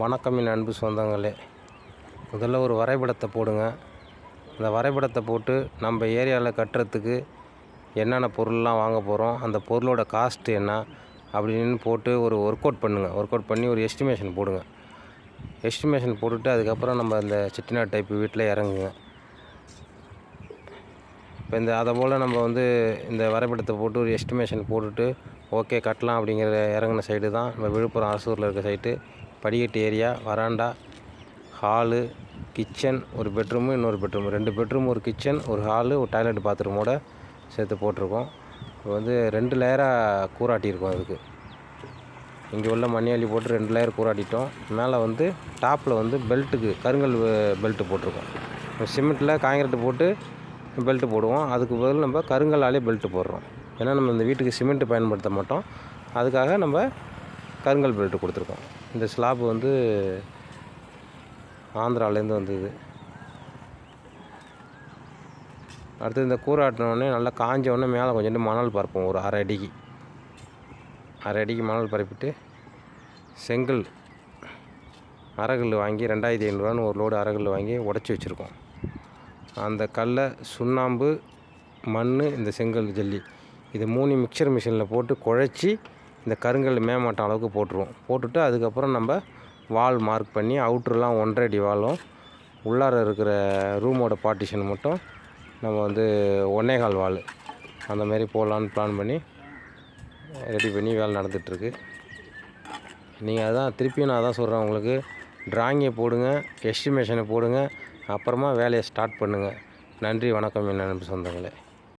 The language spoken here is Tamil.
வணக்கம் என் அன்பு சொந்தங்களே. முதல்ல ஒரு வரைபடத்தை போடுங்க. அந்த வரைபடத்தை போட்டு நம்ம ஏரியாவில் கட்டுறதுக்கு என்னென்ன பொருள்லாம் வாங்க போகிறோம் அந்த பொருளோட காஸ்ட்டு என்ன அப்படின்னு போட்டு ஒரு ஒர்க் அவுட் பண்ணுங்கள் ஒர்க் அவுட் பண்ணி ஒரு எஸ்டிமேஷன் போடுங்க. எஸ்டிமேஷன் போட்டுட்டு அதுக்கப்புறம் நம்ம இந்த செட்டிநாடு டைப் வீட்டில் இறங்குங்க. இப்போ இந்த அதை போல் நம்ம வந்து இந்த வரைபடத்தை போட்டு ஒரு எஸ்டிமேஷன் போட்டுட்டு ஓகே கட்டலாம் அப்படிங்கிற இறங்குன சைடு தான். நம்ம விழுப்புரம் அரசூரில் இருக்க சைட்டு படிக்கட்டு ஏரியா வராண்டா ஹாலு கிச்சன் ஒரு பெட்ரூமு இன்னொரு பெட்ரூம். ரெண்டு பெட்ரூம் ஒரு கிச்சன் ஒரு ஹாலு ஒரு டாய்லெட் பாத்ரூமோட சேர்த்து போட்டிருக்கோம். இப்போ வந்து ரெண்டு லேயராக கூராட்டியிருக்கோம் அதுக்கு. இங்கே உள்ள மண்ணியாளி போட்டு ரெண்டு லேயர் கூராட்டிட்டோம் மேலே வந்து டாப்பில் வந்து பெல்ட்டுக்கு கருங்கல் பெல்ட்டு போட்டிருக்கோம். சிமெண்ட்டில் காங்கிரட்டு போட்டு பெல்ட்டு போடுவோம். அதுக்கு பதில் நம்ம கருங்கல்லாலே பெல்ட்டு போடுறோம். ஏன்னா நம்ம இந்த வீட்டுக்கு சிமெண்ட்டு பயன்படுத்த மாட்டோம். அதுக்காக நம்ம கருங்கல் பெல்ட்டு கொடுத்துருக்கோம். இந்த ஸ்லாப் வந்து ஆந்திராலேருந்து வந்தது. அடுத்து இந்த கூரை ஆட்டினோடனே நல்லா காஞ்ச உடனே மேலே கொஞ்சோண்டு மணல் பரப்போம் ஒரு அரை அடிக்கு. அரை அடிக்கு மணல் பரப்பிட்டு செங்கல் அரகல் வாங்கி ரெண்டாயிரத்தி ஐநூறுரூவான்னு ஒரு லோடு அரகல் வாங்கி உடச்சி வச்சுருக்கோம். அந்த கல்லை சுண்ணாம்பு மண் இந்த செங்கல் ஜல்லி இது மூணு மிக்சர் மிஷினில் போட்டு குழச்சி இந்த கருங்கல் மேமாட்டம் அளவுக்கு போட்டுருவோம். போட்டுட்டு அதுக்கப்புறம் நம்ம வால் மார்க் பண்ணி அவுட்ருலாம் ஒன்றரை அடி வாலும் உள்ளார இருக்கிற ரூமோட பார்ட்டிஷன் மட்டும் நம்ம வந்து ஒன்னேகால் வால். அந்த மாதிரி போடலான்னு பிளான் பண்ணி ரெடி பண்ணி வேலை நடந்துகிட்ருக்கு. நீங்கள் அதான் திருப்பியும் நான் அதான் சொல்கிறேன் உங்களுக்கு. ட்ராயிங்கை போடுங்க எஸ்டிமேஷனை போடுங்க அப்புறமா வேலையை ஸ்டார்ட் பண்ணுங்கள் நன்றி வணக்கம் என் நண்பு சொந்தங்களே.